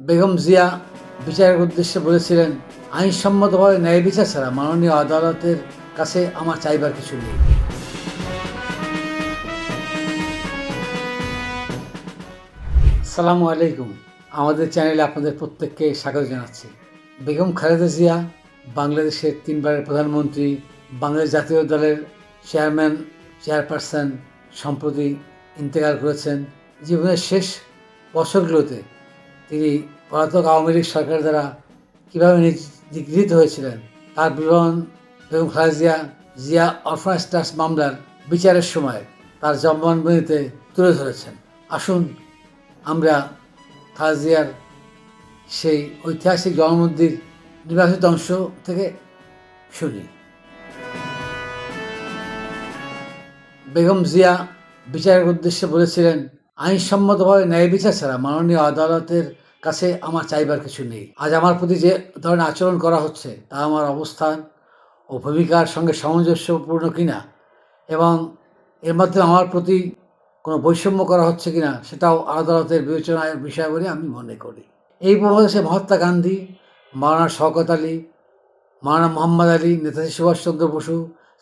বেগম জিয়া বিচারের উদ্দেশ্যে বলেছিলেন, আইনসম্মতভাবে ন্যায় বিচার ছাড়া মাননীয় আদালতের কাছে আমার চাইবার কিছু নেই। সালামু আলাইকুম। আমাদের চ্যানেলে আপনাদের প্রত্যেককে স্বাগত জানাচ্ছি। বেগম খালেদা জিয়া বাংলাদেশের তিনবারের প্রধানমন্ত্রী, বাংলাদেশ জাতীয় দলের চেয়ারম্যান, চেয়ারপারসন সম্প্রতি ইন্তেকাল করেছেন। জীবনের শেষ বছরগুলোতে তিনি পলাতক আওয়ামী লীগ সরকার দ্বারা কীভাবে নিগৃহীত হয়েছিলেন, তার বিবরণ বেগম খালেদা জিয়া ট্রাস্ট মামলার বিচারের সময় তার জবানবন্দিতে তুলে ধরেছেন। আসুন আমরা খালেদা জিয়ার সেই ঐতিহাসিক জনমন্দির নির্বাচিত অংশ থেকে শুনি। বেগম জিয়া বিচারের উদ্দেশ্যে বলেছিলেন, আইনসম্মতভাবে ন্যায় বিচার ছাড়া মাননীয় আদালতের কাছে আমার চাইবার কিছু নেই। আজ আমার প্রতি যে ধরনের আচরণ করা হচ্ছে, তা আমার অবস্থান ও ভূমিকার সঙ্গে সামঞ্জস্যপূর্ণ কিনা এবং এর মাধ্যমে আমার প্রতি কোনো বৈষম্য করা হচ্ছে কিনা, সেটাও আদালতের বিবেচনার বিষয় বলে আমি মনে করি। এই উপমহাদেশে মহাত্মা গান্ধী, মাওলানা শওকত আলী, মাওলানা মোহাম্মদ আলী, নেতাজি সুভাষচন্দ্র বসু,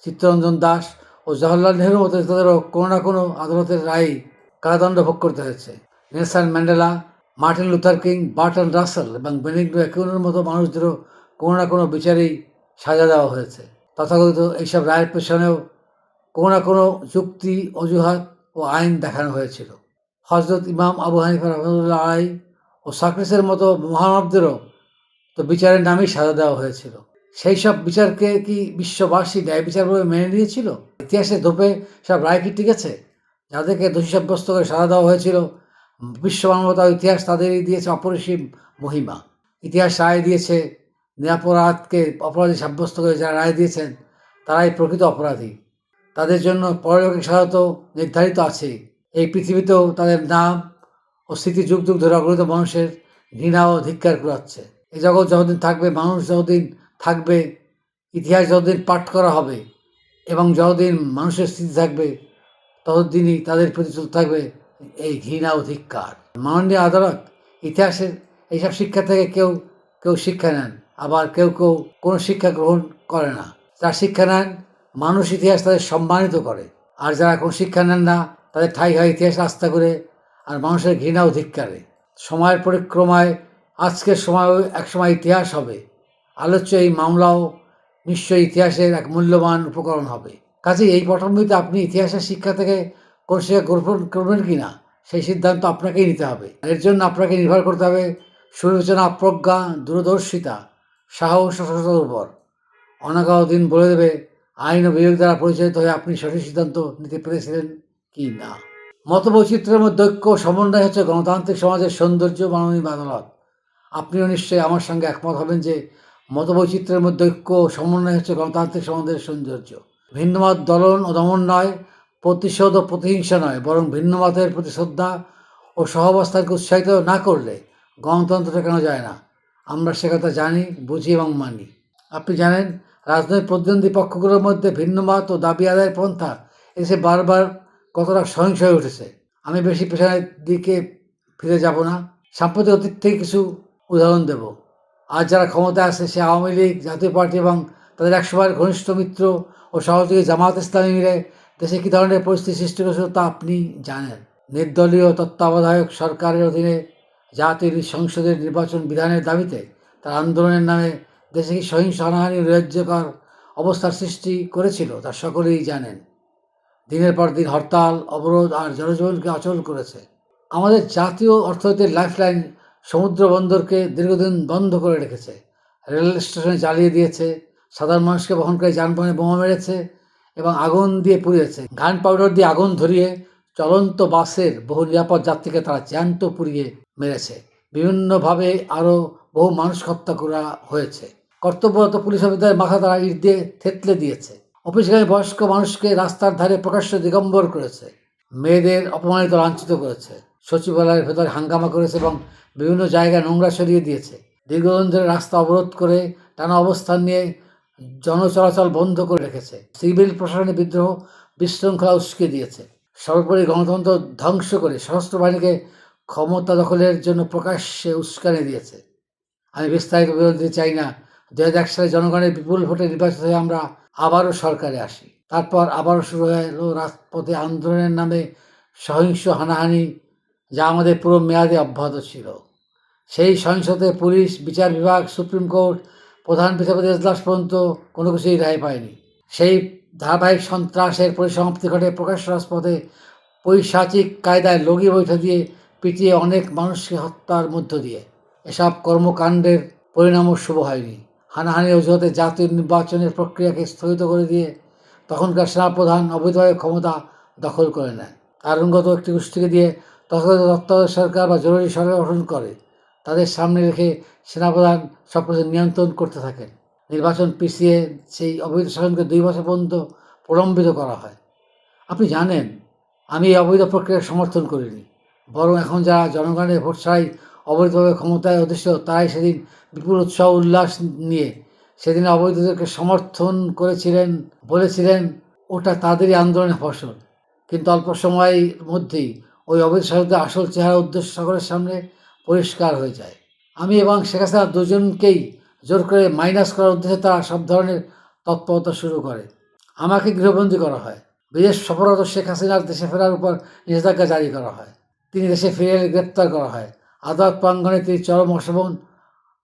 চিত্তরঞ্জন দাস ও জওহরলাল নেহরুর মতো নেতাদেরও কোনো না কোনো আদালতের রায় কারাদণ্ড ভোগ করতে হয়েছে। Nelson Mandela Martin Luther King Bertrand Russell এবং বেনিগ্নো একুনের মতো মানুষদেরও কোনো না কোনো বিচারেই সাজা দেওয়া হয়েছে। তথাকথিত এইসব রায়ের পেছনেও কোনো না কোনো যুক্তি, অজুহাত ও আইন দেখানো হয়েছিল। হজরত ইমাম আবু হানিফা রহমতুল্লাহ আলাই ও সাকরেসের মতো মহানবদেরও তো বিচারের নামেই সাজা দেওয়া হয়েছিল। সেই সব বিচারকে কি বিশ্ববাসী ন্যায় বিচার বলে মেনে নিয়েছিল? ইতিহাসে ধোপে সব রায় কি টিকেছে? যাদেরকে দোষী সাব্যস্ত করে সাজা দেওয়া হয়েছিল বিশ্ব মানবতা ইতিহাস তাদেরই দিয়েছে অপরিসীম মহিমা। ইতিহাস রায় দিয়েছে নিরাপরাধকে, অপরাধী সাব্যস্ত করে যারা রায় দিয়েছেন, তারাই প্রকৃত অপরাধী। তাদের জন্য পরলোকিক সাধারণত নির্ধারিত আছে। এই পৃথিবীতেও তাদের নাম ও স্মৃতি যুগ যুগ ধরে অগ্রত মানুষের ঘৃণা ও ধিক্কার কুড়াচ্ছে। এই জগৎ যতদিন থাকবে, মানুষ যতদিন থাকবে, ইতিহাস যতদিন পাঠ করা হবে এবং যতদিন মানুষের স্থিতি থাকবে, ততদিনই তাদের প্রতি চলতে থাকবে এই ঘৃণা অধিকার। মাননীয় আদালত ইতিহাসের এইসব শিক্ষা থেকে কেউ কেউ শিক্ষা নেন, আবার কেউ কেউ কোনো শিক্ষা গ্রহণ করে না। যারা শিক্ষা নেন, মানুষ ইতিহাস তাদের সম্মানিত করে। আর যারা কোনো শিক্ষা নেন না, তাদের ঠাই হয় ইতিহাস আস্থা করে আর মানুষের ঘৃণা ও ধিক্কারে সময়ের পরিক্রমায় আজকের সময় এক সময় ইতিহাস হবে। আলোচ্য এই মামলাও নিশ্চয়ই ইতিহাসের এক মূল্যবান উপকরণ হবে। কাজেই এই পটভূমিতে আপনি ইতিহাসের শিক্ষা থেকে কোন শিক্ষা গ্রহণ করবেন কি না, সেই সিদ্ধান্ত আপনাকেই নিতে হবে। এর জন্য আপনাকে নির্ভর করতে হবে সুবিবেচনা, প্রজ্ঞা, দূরদর্শিতা, সাহস সততার উপর। অনাগাও দিন বলে দেবে, আইন ও বিবেক দ্বারা পরিচালিত হয়ে আপনি সঠিক সিদ্ধান্ত নিতে পেরেছিলেন কি না। মতবৈচিত্র্যের মধ্যে ঐক্য সমন্বয় হচ্ছে গণতান্ত্রিক সমাজের সৌন্দর্য মাননীয় আদালত আপনিও নিশ্চয়ই আমার সঙ্গে একমত হবেন যে মতবৈচিত্র্যের মধ্যে ঐক্য সমন্বয় হচ্ছে গণতান্ত্রিক সমাজের সৌন্দর্য। ভিন্নমত দলন ও দমন নয় প্রতিশোধ ও প্রতিহিংসা নয়, বরং ভিন্নমতের প্রতি শ্রদ্ধা ও সহাবস্থানকে উৎসাহিত না করলে গণতন্ত্র ঠেকানো যায় না? আমরা সে কথা জানি, বুঝি এবং মানি। আপনি জানেন, রাজনৈতিক প্রতিদ্বন্দ্বী পক্ষগুলোর মধ্যে ভিন্নমত ও দাবি আদায়ের পন্থা এসে বারবার কতটা সহিংস হয়ে উঠেছে। আমি বেশি পেছনের দিকে ফিরে যাব না। সাম্প্রতিক অতীত থেকে কিছু উদাহরণ দেব। আজ যারা ক্ষমতায় আসে সে আওয়ামী লীগ, জাতীয় পার্টি এবং তাদের একসময়ের ঘনিষ্ঠ মিত্র ও সহযোগী জামাত ইসলামী মিলে দেশে কী ধরনের পরিস্থিতি সৃষ্টি করেছিল তা আপনি জানেন। নির্দলীয় তত্ত্বাবধায়ক সরকারের অধীনে জাতীয় সংসদের নির্বাচন বিধানের দাবিতে তার আন্দোলনের নামে দেশে কি সহিংস হানাহানি রাজ্যকর অবস্থার সৃষ্টি করেছিল তা সকলেই জানেন। দিনের পর দিন হরতাল, অবরোধ আর জনজীবনকে অচল করেছে। আমাদের জাতীয় অর্থনীতির লাইফলাইন সমুদ্র বন্দরকে দীর্ঘদিন বন্ধ করে রেখেছে। রেল স্টেশনে জ্বালিয়ে দিয়েছে। সাধারণ মানুষকে বহনকারী যানবাহনে বোমা মেরেছে। এবং আগুন দিয়ে পুড়িয়েছে গান পাউডার দিয়ে আগুন ধরিয়ে চলন্ত বাসের বহু নিরাপদ যাত্রীকে তারা জ্যান্ত পুড়িয়ে মেরেছে। বিভিন্নভাবে আরও বহু মানুষ হত্যা করা হয়েছে। কর্তব্যরত পুলিশ অফিসারের মাথা তারা ইট দিয়ে থেতলে দিয়েছে। অফিসগামী বয়স্ক মানুষকে রাস্তার ধারে প্রকাশ্য দিগম্বর করেছে। মেয়েদের অপমানিত লাঞ্ছিত করেছে। সচিবালয়ের ভেতরে হাঙ্গামা করেছে এবং বিভিন্ন জায়গায় নোংরা সরিয়ে দিয়েছে। দীর্ঘদিন ধরে রাস্তা অবরোধ করে টানা অবস্থান নিয়ে জনচলাচল বন্ধ করে রেখেছে। সিভিল প্রশাসনে বিদ্রোহ, বিশৃঙ্খলা উস্কে দিয়েছে। সর্বোপরি গণতন্ত্র ধ্বংস করে সশস্ত্র বাহিনীকে ক্ষমতা দখলের জন্য প্রকাশ্যে উস্কানি দিয়েছে। আমি বিস্তারিত বিবরণ দিতে চাই না। দু হাজার এক সালে জনগণের বিপুল ভোটে নির্বাচিত হয়ে আমরা আবারও সরকারে আসি। তারপর আবারও শুরু হয়ে এলো রাজপথে আন্দোলনের নামে সহিংস হানাহানি, যা আমাদের পুরো মেয়াদে অব্যাহত ছিল। সেই সহিংসতে পুলিশ, বিচার বিভাগ, সুপ্রিম কোর্ট প্রধান বিচারপতি এজলাস পর্যন্ত কোনো কিছুই রায় পায়নি। সেই ধারাবাহিক সন্ত্রাসের পরিসমাপ্তি ঘটে প্রকাশ্য রাজপথে পৈশাচিক কায়দায় লগি বৈঠা দিয়ে পিটিয়ে অনেক মানুষকে হত্যার মধ্য দিয়ে। এসব কর্মকাণ্ডের পরিণামও শুভ হয়নি। হানাহানি অজুহাতে জাতীয় নির্বাচনের প্রক্রিয়াকে স্থগিত করে দিয়ে তখনকার সেনাপ্রধান অবৈধভাবে ক্ষমতা দখল করে নেয়। কারণগত একটি গোষ্ঠীকে দিয়ে তথাকথিত তত্ত্বাবধায়ক সরকার বা জরুরি সরকার গঠন করে। তাদের সামনে রেখে সেনাপ্রধান সব কিছু নিয়ন্ত্রণ করতে থাকেন। নির্বাচন পিছিয়ে সেই অবৈধ শাসনকে দুই বছর পর্যন্ত প্রলম্বিত করা হয়। আপনি জানেন, আমি এই অবৈধ প্রক্রিয়া সমর্থন করিনি। বরং এখন যারা জনগণের ভোট ছাড়াই অবৈধভাবে ক্ষমতায় অধিষ্ঠ তারাই সেদিন বিপুল উৎসাহ উল্লাস নিয়ে সেদিন অবৈধদেরকে সমর্থন করেছিলেন, বলেছিলেন, ওটা তাদেরই আন্দোলনের ফসল। কিন্তু অল্প সময়ের মধ্যেই ওই অবৈধ শাসকদের আসল চেহারা উদ্দেশ্য সকলের সামনে পরিষ্কার হয়ে যায়। আমি এবং শেখ হাসিনা দুজনকেই জোর করে মাইনাস করার উদ্দেশ্যে তারা সব ধরনের তৎপরতা শুরু করে। আমাকে গৃহবন্দী করা হয়। বিদেশ সফররত শেখ হাসিনার দেশে ফেরার উপর নিষেধাজ্ঞা জারি করা হয়। তিনি দেশে ফিরে এলে গ্রেপ্তার করা হয়। আদালত প্রাঙ্গণে তিনি চরম অশোভন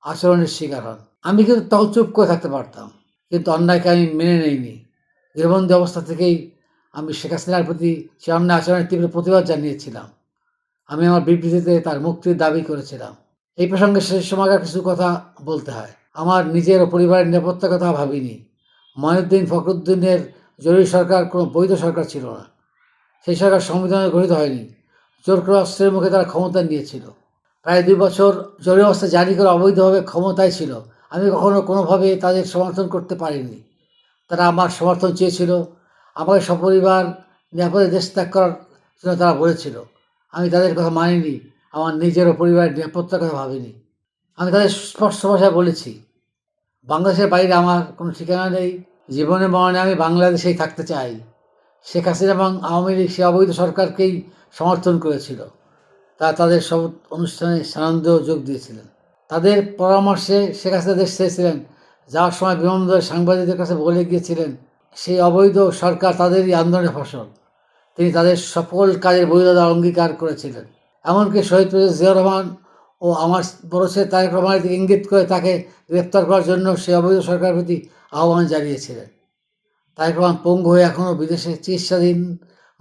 আচরণের শিকার হন। আমি কিন্তু তখন চুপ করে থাকতে পারতাম, কিন্তু অন্যায়কে আমি মেনে নেইনি। গৃহবন্দী অবস্থা থেকেই আমি শেখ হাসিনার প্রতি সে অন্যায় আচরণের তীব্র প্রতিবাদ জানিয়েছিলাম। আমি আমার বিবৃতিতে তার মুক্তির দাবি করেছিলাম। এই প্রসঙ্গে শেষ সময়কার কিছু কথা বলতে হয়। আমার নিজের ও পরিবারের নিরাপত্তার কথা ভাবিনি। ময়নুদ্দিন ফখরুদ্দিনের জরুরি সরকার কোনো বৈধ সরকার ছিল না। সেই সরকার সংবিধানে গঠিত হয়নি। জোর করে অস্ত্রের মুখে তারা ক্ষমতা নিয়েছিল। প্রায় দুই বছর জরুরি অবস্থা জারি করে অবৈধভাবে ক্ষমতায় ছিল। আমি কখনো কোনোভাবে তাদের সমর্থন করতে পারিনি। তারা আমার সমর্থন চেয়েছিল। আমাকে সপরিবার নিরাপদে দেশ ত্যাগ করার জন্য তারা বলেছিল। আমি তাদের কথা মানিনি, আমার নিজের ও পরিবারের নিরাপত্তার কথা ভাবিনি। আমি তাদের স্পষ্ট ভাষায় বলেছি, বাংলাদেশের বাইরে আমার কোনো ঠিকানা নেই, জীবনে মরণে আমি বাংলাদেশেই থাকতে চাই। শেখ হাসিনা এবং আওয়ামী লীগ সে অবৈধ সরকারকেই সমর্থন করেছিল। তারা তাদের সব অনুষ্ঠানে সানন্দেও যোগ দিয়েছিলেন। তাদের পরামর্শে শেখ হাসিনা দেশ চেয়েছিলেন যাওয়ার সময় বিমানবন্দরে সাংবাদিকদের কাছে বলে গিয়েছিলেন, সেই অবৈধ সরকার তাদেরই আন্দোলনের ফসল। তিনি তাদের সকল কাজের বৈধতা অঙ্গীকার করেছিলেন। এমনকি শহীদ প্রেসিডেন্ট জিয়া রহমান ও আমার বড় ছেলে তারেক রহমানের দিকে ইঙ্গিত করে তাকে গ্রেপ্তার করার জন্য সে অবৈধ সরকারের প্রতি আহ্বান জানিয়েছিলেন। তারেক রহমান পঙ্গু হয়ে এখনও বিদেশে চিকিৎসাধীন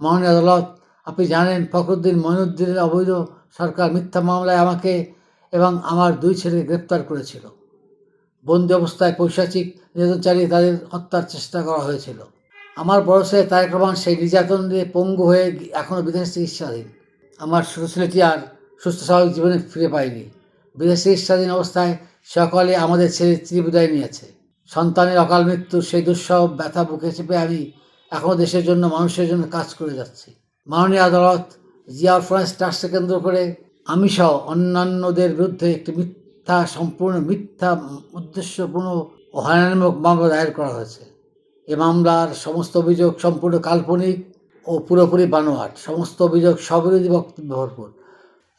মাননীয় আদালত। আপনি জানেন ফখরুদ্দিন মঈনুদ্দিনের অবৈধ সরকার মিথ্যা মামলায় আমাকে এবং আমার দুই ছেলেকে গ্রেপ্তার করেছিল। বন্দি অবস্থায় পৈশাচিক নির্যাতন চালিয়ে তাদের হত্যার চেষ্টা করা হয়েছিল। আমার বড় ছেলে তারেক রহমান সেই নির্যাতন দিয়ে পঙ্গু হয়ে এখনও বিদেশে চিকিৎসাধীন। আমার ছোটো ছেলেটি আর সুস্থ স্বাভাবিক জীবনে ফিরে পায়নি। বিদেশ চিকিৎসাধীন অবস্থায় সকালে আমাদের ছেলে ত্রিবিদায় নিয়েছে। সন্তানের অকাল মৃত্যু, সেই দুঃসহ ব্যথা বুকে চেপে আমি এখনও দেশের জন্য, মানুষের জন্য কাজ করে যাচ্ছি। মাননীয় আদালত, জিয়া ফ্রান্স ট্রাস্টকে কেন্দ্র করে আমি সহ অন্যান্যদের বিরুদ্ধে একটি মিথ্যা, সম্পূর্ণ মিথ্যা, উদ্দেশ্যপূর্ণ ও হয়রানিমূলক মামলা দায়ের করা হয়েছে। এ মামলার সমস্ত অভিযোগ সম্পূর্ণ কাল্পনিক ও পুরোপুরি বানোয়াট। সমস্ত অভিযোগ স্ববিরোধী বক্তব্য ভরপুর।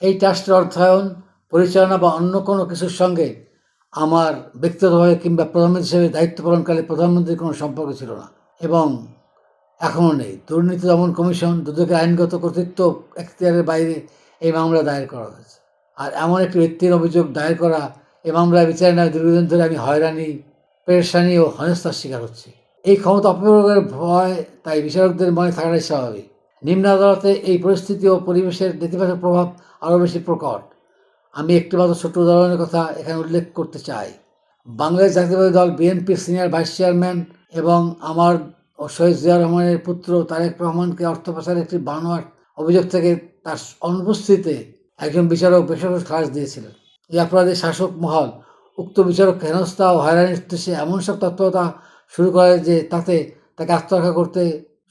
এই ট্রাস্টের অর্থায়ন, পরিচালনা বা অন্য কোনো কিছুর সঙ্গে আমার ব্যক্তিগতভাবে কিংবা প্রধানমন্ত্রী হিসেবে দায়িত্ব পালনকালে প্রধানমন্ত্রীর কোনো সম্পর্ক ছিল না এবং এখনও নেই। দুর্নীতি দমন কমিশন দুদকের আইনগত কর্তৃত্ব এখতিয়ারের বাইরে এই মামলা দায়ের করা হয়েছে। আর এমন একটি ব্যক্তির অভিযোগ দায়ের করা এ মামলায় বিচারে নেওয়া দীর্ঘদিন ধরে আমি হয়রানি, পেরেশানি ও হেনস্থার শিকার হচ্ছি। এই ক্ষমতা অপপ্রয়োগের ভয় তাই বিচারকদের মনে থাকাটাই স্বাভাবিক। নিম্ন আদালতে এই পরিস্থিতি ও পরিবেশের নেতিবাচক প্রভাব আরও বেশি প্রকট। আমি একটি মাত্র ছোট্ট উদাহরণের কথা এখানে উল্লেখ করতে চাই। বাংলাদেশ জাতীয়বাদী দল বিএনপির সিনিয়র ভাইস চেয়ারম্যান এবং আমার ও শহীদ জিয়া রহমানের পুত্র তারেক রহমানকে অর্থ পাচারের একটি বানোয়ার অভিযোগ থেকে তার অনুপস্থিতিতে একজন বিচারক বেসরকারি খালাস দিয়েছিলেন। এই অপরাধে শাসক মহল, উক্ত বিচারক হেনস্থা ও হয়রানির উদ্দেশ্যে এমন সব তৎপরতা শুরু করে যে তাতে তাকে আত্মরক্ষা করতে,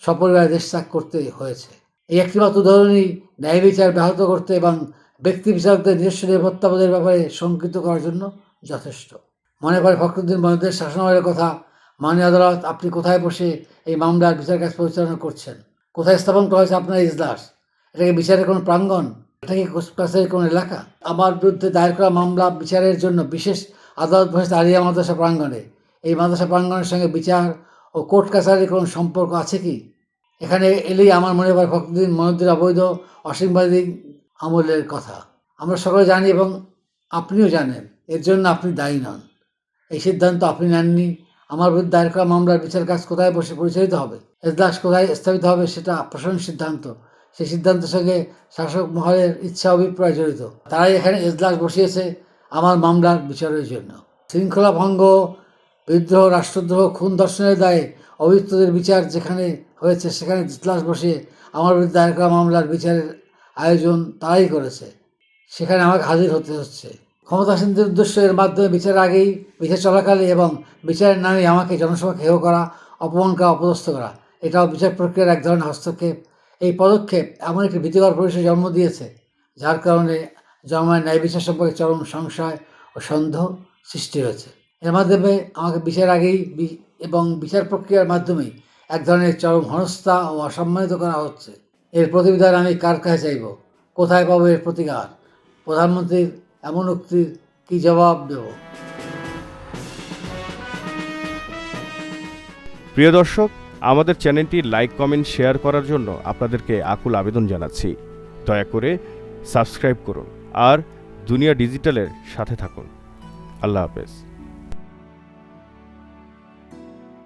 সপরিবারে দেশ ত্যাগ করতে হয়েছে। এই একটিমাত্র উদাহরণই ন্যায় বিচার ব্যাহত করতে এবং ব্যক্তি বিচারকদের নিজস্ব নিরাপত্তাবোধের ব্যাপারে শঙ্কিত করার জন্য যথেষ্ট। মনে করে ফখরুদ্দিন মহিউদ্দের শাসনামলের কথা, মাননীয় আদালত, আপনি কোথায় বসে এই মামলার বিচার কাজ পরিচালনা করছেন? কোথায় স্থাপন করা হয়েছে আপনার ইজলাস? এটাকে বিচারের কোনো প্রাঙ্গণ? এটা কি কোচকাছারির কোন এলাকা? আমার বিরুদ্ধে দায়ের করা মামলা বিচারের জন্য বিশেষ আদালত বসেছে আলিয়া মাদ্রাসা প্রাঙ্গণে। এই মাদ্রাসা প্রাঙ্গণের সঙ্গে বিচার ও কোর্ট কাছারির কোনো সম্পর্ক আছে কি? এখানে এলেই আমার মনে হয় ভক্তদিন মনোদ্দিন অবৈধ, অসীমবাদী আমলের কথা। আমরা সকলে জানি এবং আপনিও জানেন, এর জন্য আপনি দায়ী নন। এই সিদ্ধান্ত আপনি নেননি। আমার বিরুদ্ধে দায়ের করা মামলার বিচার কাজ কোথায় বসে পরিচালিত হবে? এজলাস কোথায় স্থাপিত হবে সেটা প্রশাসন সিদ্ধান্ত। সেই সিদ্ধান্তের সঙ্গে শাসক মহলের ইচ্ছা অভিপ্রায় জড়িত। তারাই এখানে এজলাস বসিয়েছে আমার মামলার বিচারের জন্য। শৃঙ্খলা ভঙ্গ বিদ্রোহ, রাষ্ট্রদ্রোহ, খুন দর্শনের দায়ে অভিযুক্তদের বিচার যেখানে হয়েছে, সেখানে জিতলাস বসিয়ে আমার বিরুদ্ধে দায়ের করা মামলার বিচারের আয়োজন তারাই করেছে। সেখানে আমাকে হাজির হতে হচ্ছে। ক্ষমতাসীনদের উদ্দেশ্য এর মাধ্যমে বিচার আগেই, বিচার চলাকালে এবং বিচারের নামে আমাকে জনসভা হেয় করা, অপমান করা, অপদস্থ করা, এটাও বিচার প্রক্রিয়ার এক ধরনের হস্তক্ষেপ। এই পদক্ষেপ এমন একটি ভীতিকর পরিবেশে জন্ম দিয়েছে, যার কারণে জন্মায় ন্যায় বিচার সম্পর্কে চরম সংশয় ও সন্দেহ সৃষ্টি হয়েছে। এর মাধ্যমে আমাকে বিচার আগেই এবং বিচার প্রক্রিয়ার মাধ্যমেই এক ধরনের চরম হনস্থা ও অসম্মানিত করা হচ্ছে। এর প্রতিবিধান আমি কার কাছে চাইব? কোথায় পাবো এর প্রতিকার? প্রধানমন্ত্রীর এমন উক্তির কী জবাব দেব? প্রিয় দর্শক, আমাদের চ্যানেলটি লাইক, কমেন্ট, শেয়ার করার জন্য আপনাদেরকে আকুল আবেদন জানাচ্ছি। দয়া করে সাবস্ক্রাইব করুন আর দুনিয়া ডিজিটালের সাথে থাকুন। আল্লাহ হাফেজ।